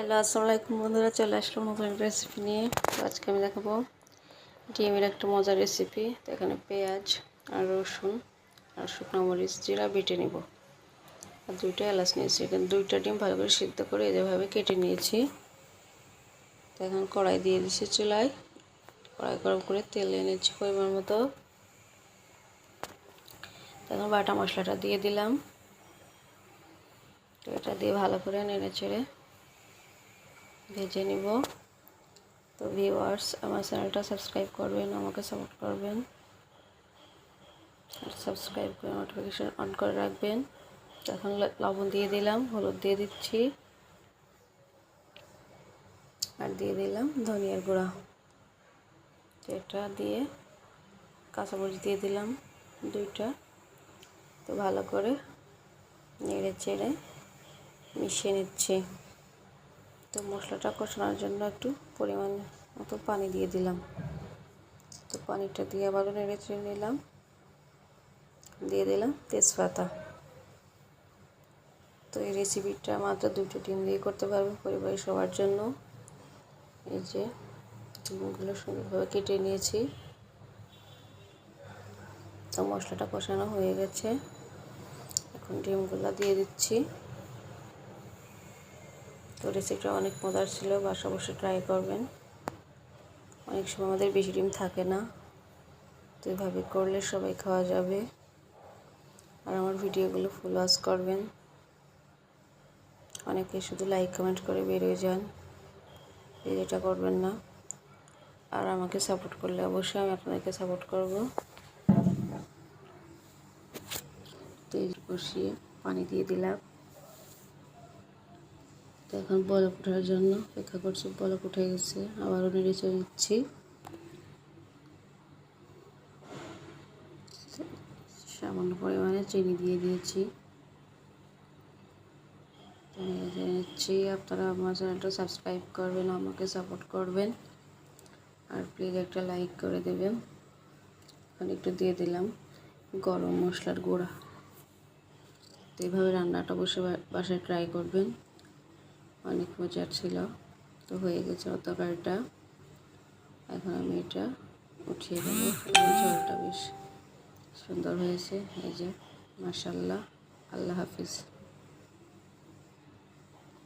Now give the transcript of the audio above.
Hello আসসালামু আলাইকুম বন্ধুরা, চলে আসলাম নতুন রেসিপি নিয়ে। তো আজকে আমি দেখাবো ডিমের একটা মজার রেসিপি তো এখানে পেঁয়াজ আর রসুন আর শুকনো মরিচ জিরা বেটে নিব। আর দুইটা এলাচ নিয়েছি। এখানে দুইটা ডিম ভালো করে সিদ্ধ করে যেভাবে কেটে নিয়েছি। তো এখন কড়াই দিয়ে দিয়েছি চুলায়। কড়াই গরম করে তেল এনেছি পরিমাণ মতো। এখন বাটা মশলাটা দিয়ে দিলাম। তো এটা দিয়ে ভালো করে নেড়ে চেড়ে ভেজে নিব। তো ভিউয়ার্স আমার চ্যানেলটা সাবস্ক্রাইব করবেন, আমাকে সাপোর্ট করবেন। আর সাবস্ক্রাইব করে নোটিফিকেশান অন করে রাখবেন। এখন লবণ দিয়ে দিলাম, হলুদ দিয়ে দিচ্ছি। আর দিয়ে দিলাম ধনিয়ার গুঁড়া। এটা দিয়ে কাঁচামরিচ দিয়ে দিলাম দুইটা। তো ভালো করে নেড়ে চেড়ে মিশিয়ে নিচ্ছি। তো মশলাটা কষানোর জন্য একটু পরিমাণ মতো পানি দিয়ে দিলাম। তো পানিটা দিয়ে আবারও নেড়ে চেড়ে নিলাম। দিয়ে দিলাম তেজপাতা। তো এই রেসিপিটা মাত্র দুটো ডিম দিয়ে করতে পারব পরিবারের সবার জন্য। এই যে ডিমগুলো সুন্দরভাবে কেটে নিয়েছি। তো মশলাটা কষানো হয়ে গেছে। এখন ডিমগুলো দিয়ে দিচ্ছি। তো রেসিপিটা অনেক মজার ছিল, বাসা বসে ট্রাই করবেন। অনেক সময় আমাদের বেশি ডিম থাকে না, তো এভাবে করলে সবাই খাওয়া যাবে। আর আমার ভিডিওগুলো ফুল ওয়াচ করবেন। অনেকে শুধু লাইক কমেন্ট করে বেরিয়ে যান। এটা করবেন না। আর আমাকে সাপোর্ট করলে অবশ্যই আমি আপনাদেরকে সাপোর্ট করব। তেল কষিয়ে পানি দিয়ে দিলাম। তো এখন বলক ওঠার জন্য অপেক্ষা করছি বলক উঠে গেছে, আবারও নেড়ে চড়ে নিচ্ছি। সামান্য পরিমাণে চিনি দিয়ে দিয়েছি। নিচ্ছি। আপনারা আমার চ্যানেলটা সাবস্ক্রাইব করবেন, আমাকে সাপোর্ট করবেন। আর প্লিজ একটা লাইক করে দেবেন। এখন একটু দিয়ে দিলাম গরম মশলার গুঁড়া। তো এইভাবে রান্নাটা বসে বাসায় ট্রাই করবেন। অনেক মজার ছিল। তো হয়ে গেছে তরকারিটা এখন আমি এটা উঠিয়ে দেবো। জলটা বেশ সুন্দর হয়েছে। এই যে মাসাল্লাহ আল্লাহ হাফিজ।